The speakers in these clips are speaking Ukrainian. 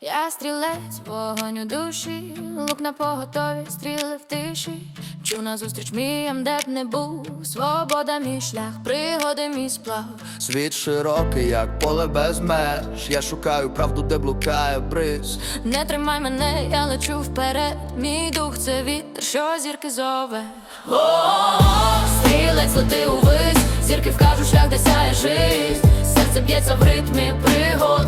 Я стрілець, вогонь у душі, лук на поготові, стріли в тиші. Чу назустріч мріям, де б не був. Свобода мій шлях, пригоди мій сплав. Світ широкий, як поле без меж. Я шукаю правду, де блукає бриз. Не тримай мене, я лечу вперед. Мій дух це вітер, що зірки зове. О-о-о, стрілець лети увись, зірки вкажуть шлях, де сяє жизнь. Серце б'ється в ритмі пригод.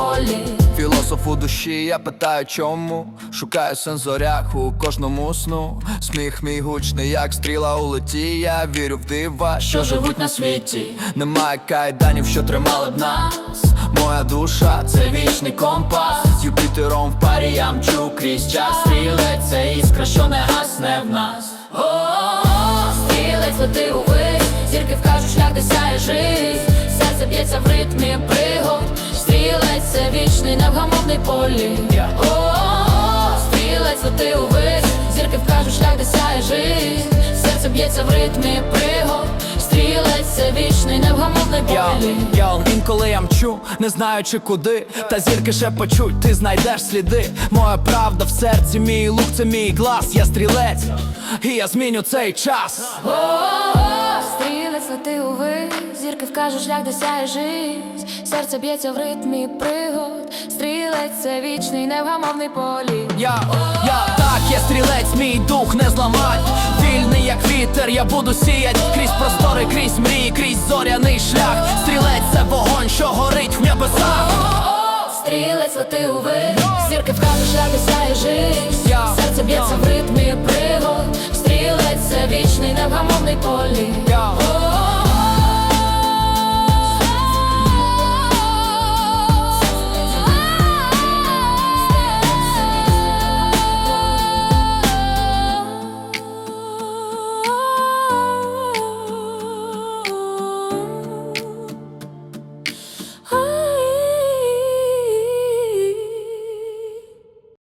Політ. Філософ у душі, я питаю, чому шукаю сенс в зорях у кожному сну. Сміх мій гучний, як стріла у леті. Я вірю в дива, що живуть на світі. Немає кайданів, що тримали б нас. Моя душа це вічний компас. З Юпітером в парі я мчу крізь час. Стрілець це іскра, що не гасне в нас. О-о-о, стрілець лети увись, зірки вкажуть шлях, де сяє жизнь. Серце б'ється в ритмі пригод. Це невгамовний політ. О-о-о, стрілець лети увись, зірки вкажуть шлях, де сяє жизнь. Серце б'ється в ритмі пригод. Стрілець це вічний, невгамовний Йо, політ. йо, інколи я мчу, не знаючи куди, та зірки ще почуть, ти знайдеш сліди. Моя правда в серці, мій лук це мій глас, я стрілець, і я зміню цей час. О-о-о, стрілець лети увись, зірки вкажуть шлях, де сяє жизнь. Серце б'ється в ритмі пригод. Стрілець це вічний, невгамовний політ. Я, я так, я стрілець, мій дух не зламать. Вільний як вітер, я буду сіять крізь простори, крізь мрії, крізь зоряний шлях. Стрілець це вогонь, що горить в небесах. Стрілець лети увись, зірки вкажуть шлях, сяє жизнь. Серце б'ється в ритмі пригод. Стрілець це вічний, невгамовний. О-о-о,